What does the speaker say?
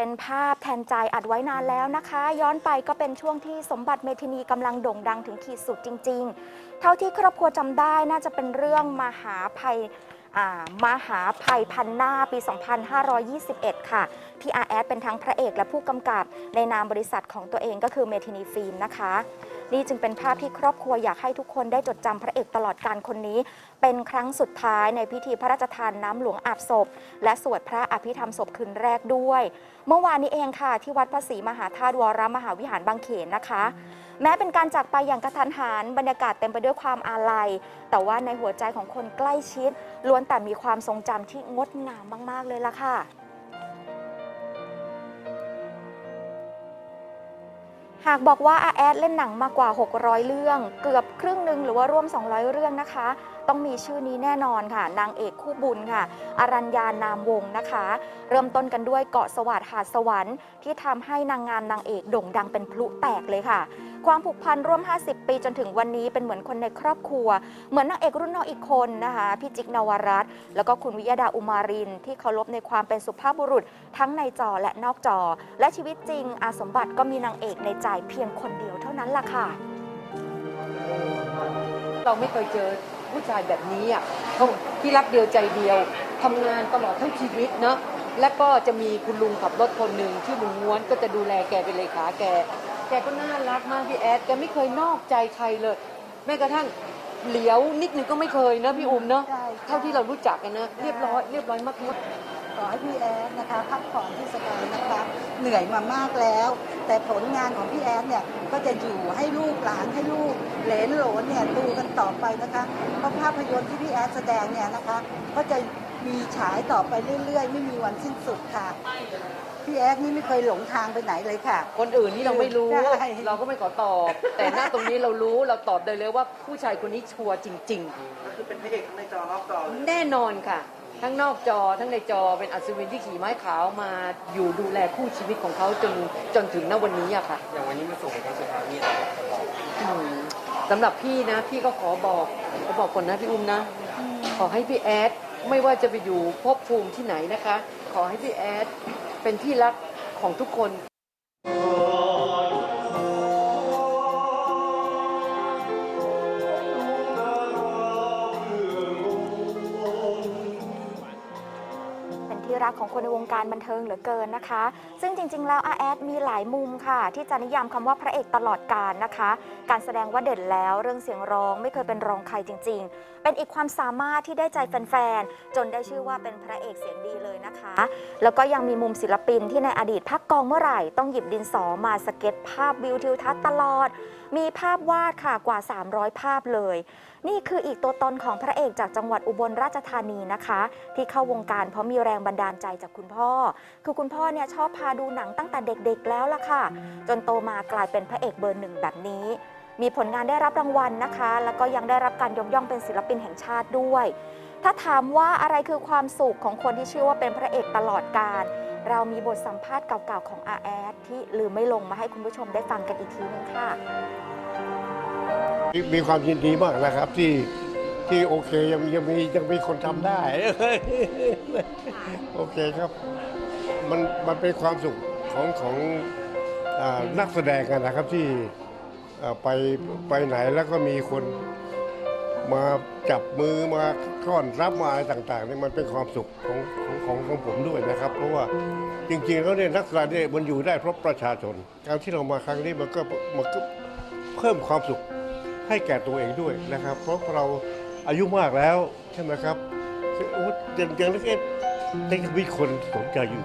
เป็นภาพแทนใจอัดไว้นานแล้วนะคะ ย้อนไปก็เป็นช่วงที่สมบัติเมทินีกำลังโด่งดังถึงขีดสุดจริง ๆ เท่าที่ครอบครัวจำได้น่าจะเป็นเรื่องมหาภัยมหาภัยพันหน้าปี 2521 ค่ะที่อาแอดเป็นทั้งพระเอกและผู้กำกับในนามบริษัทของตัวเองก็คือเมทินีฟิล์มนะคะ นี่จึงเป็นภาพที่ครอบครัวอยากให้ทุกคนได้จดจำพระเอกตลอดการคนนี้ เป็นครั้งสุดท้ายในพิธีพระราชทานน้ำหลวงอาบศพ และสวดพระอภิธรรมศพคืนแรกด้วย เมื่อวานนี้เองค่ะ ที่วัดพระศรีมหาธาตุวรมหาวิหารบางเขนนะคะ แม้เป็นการจากไปอย่างกระทันหันบรรยากาศเต็มไปด้วยความอาลัย แต่ว่าในหัวใจของคนใกล้ชิดล้วนแต่มีความทรงจำที่งดงามมาก ๆ เลยล่ะค่ะ หากบอกว่าอาแอดเล่นหนังมากกว่า 600 เรื่อง เกือบครึ่งหนึ่งหรือว่าร่วม 200 เรื่องนะคะ ต้องมีชื่อนี้แน่นอนค่ะ นางเอกคู่บุญค่ะ อรัญญานามวงศ์นะคะ เริ่มต้นกันด้วยเกาะสวัสดิ์หาดสวรรค์ที่ทำให้นางงามนางเอกโด่งดังเป็นพลุแตกเลยค่ะความผูกพันร่วม 50 ปีจนถึงวันนี้เป็นเหมือนคนในครอบครัว เหมือนนางเอกรุ่นน้องอีกคนนะคะพี่จิ๊กนวรัตน์แล้วก็คุณวิยดาอุมาริน ที่เคารพในความเป็นสุภาพบุรุษ ทั้งในจอและนอกจอ และชีวิตจริงอาสมบัติก็มีนางเอกในใจเพียงคนเดียวเท่านั้นล่ะค่ะ เราไม่เคยเจอผู้ชายแบบนี้อะเขาที่รักเดียวใจเดียวทำงานตลอดทั้งชีวิตเนาะแล้วก็จะมีคุณลุงขับรถคนหนึ่งชื่อลุงม้วนก็จะดูแลแกเป็นเลขาแก แกก็น่ารักมากพี่แอดแกไม่เคยนอกใจใครเลย แม้กระทั่งเหลียวนิดนึงก็ไม่เคยนะพี่อุ้มเนาะใช่เท่าที่เรารู้จักกันนะเรียบร้อยเรียบร้อยมากขอให้พี่แอดนะคะพักผ่อนที่สบายนะคะเหนื่อยมามากแล้ว แต่ผลงานของพี่แอดเนี่ยก็จะอยู่ให้ลูกหลานให้ลูกเหลนโหลนเนี่ยดูกันต่อไปนะคะเพราะภาพยนตร์ที่พี่แอดแสดงเนี่ยนะคะ ก็จะ มีฉายต่อไปเรื่อยๆ ไม่มีวันสิ้นสุดค่ะ พี่แอดนี่ไม่เคยหลงทางไปไหนเลยค่ะๆคนอื่นนี่เราไม่รู้ ใช่ เราก็ไม่ขอตอบ แต่หน้าตรงนี้เรารู้เราตอบได้เลยว่าผู้ชายคนนี้ชัวร์จริงๆก็คือเป็นพระเอกทั้งในจอนอกจอเลยแน่นอนค่ะ ทั้งนอกจอทั้งในจอเป็นอัศวินที่ขี่ไม้ขาวมาอยู่ดูแลคู่ชีวิตของเขาจนจนถึงณวันนี้อะค่ะ อย่างวันนี้มาส่งเป็นครั้งสุดท้ายนี่เราจะบอกอืมสำหรับพี่นะ พี่ก็ขอบอกขอบอกคนนะพี่อุ้มนะ ขอให้พี่แอด ไม่ว่าจะไปอยู่ภพภูมิที่ไหนนะคะ ขอให้พี่แอดเป็นที่รักของทุกคน รักของคนในวงการบันเทิงเหลือเกินนะคะ ซึ่งจริง ๆ แล้วอาแอดมีหลายมุมค่ะ ที่จะนิยามคำว่าพระเอกตลอดกาลนะคะ การแสดงว่าเด่นแล้วเรื่องเสียงร้องไม่เคยเป็นรองใครจริง ๆ เป็นอีกความสามารถที่ได้ใจแฟนๆ จนได้ชื่อว่าเป็นพระเอกเสียงดีเลยนะคะ แล้วก็ยังมีมุมศิลปินที่ในอดีตพักกองเมื่อไหร่ต้องหยิบดินสอมาสเก็ตภาพวิวทิวทัศน์ตลอด มีภาพวาดค่ะกว่า 300 ภาพเลย นี่คืออีกตัวตนของพระเอกจากจังหวัดอุบลราชธานีนะคะ ที่เข้าวงการเพราะมีแรงบันดาลใจจากคุณพ่อ คือคุณพ่อเนี่ยชอบพาดูหนังตั้งแต่เด็กๆแล้วล่ะค่ะ จนโตมากลายเป็นพระเอกเบอร์หนึ่งแบบนี้ มีผลงานได้รับรางวัลนะคะ แล้วก็ยังได้รับการยกย่องเป็นศิลปินแห่งชาติด้วย ถ้าถามว่าอะไรคือความสุขของคนที่ชื่อว่าเป็นพระเอกตลอดกาลเรามีบทสัมภาษณ์เก่าๆของอาแอดที่ลืมไม่ลงมาให้คุณผู้ชมได้ฟังกันอีกทีนึงค่ะ มีความยินดีมากนะครับที่ ที่โอเคยังยังมียังมีคนทำได้ โอเคครับมันมันเป็นความสุขของของอานักแสดงอะนะครับที่อ่าไปไปไหนแล้วก็มีคนมาจับมือมาก้อนรับมาอะไรต่างๆนี่มันเป็นความสุขของของของของผมด้วยนะครับ เพราะว่าจริงๆแล้วเนี่ยนักแสดงเนี่ยมันอยู่ได้เพราะประชาชน การที่เรามาครั้งนี้มันก็มันก็เพิ่มความสุขให้แก่ตัวเองด้วยนะครับ เพราะเรา อายุมากแล้ว ใช่ไหมครับอยังยังเล็กๆยังมีคนสนใจอยู่